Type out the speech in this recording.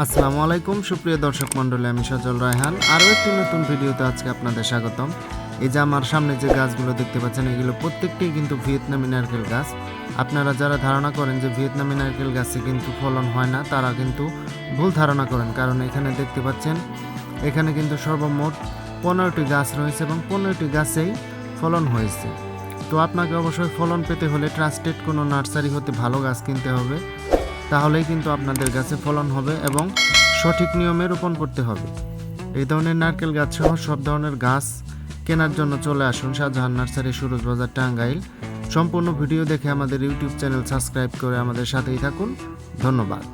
আসসালামু আলাইকুম, সুপ্রিয় দর্শক মণ্ডলী, আমি সজল রায়হান। আরও একটি নতুন ভিডিওতে আজকে আপনাদের স্বাগতম। এই যে আমার সামনে যে গাছগুলো দেখতে পাচ্ছেন, এগুলো প্রত্যেকটি কিন্তু ভিয়েতনামি নারকেল গাছ। আপনারা যারা ধারণা করেন যে ভিয়েতনামি নারকেল গাছে কিন্তু ফলন হয় না, তারা কিন্তু ভুল ধারণা করেন। কারণ এখানে দেখতে পাচ্ছেন, এখানে কিন্তু সর্বমোট পনেরোটি গাছ রয়েছে এবং পনেরোটি গাছেই ফলন হয়েছে। তো আপনাকে অবশ্যই ফলন পেতে হলে ট্রাস্টেড কোনো নার্সারি হতে ভালো গাছ কিনতে হবে। তাহলেই কিন্তু আপনাদের গাছে ফলন হবে এবং সঠিক নিয়মে রোপণ করতে হবে। এই ধরনের নারকেল গাছ সহ সব ধরনের গাছ কেনার জন্য চলে আসুন শাহজাহান নার্সারি সুরজ বাজার টাঙ্গাইল। সম্পূর্ণ ভিডিও দেখে আমাদের ইউটিউব চ্যানেল সাবস্ক্রাইব করে আমাদের সাথেই থাকুন। ধন্যবাদ।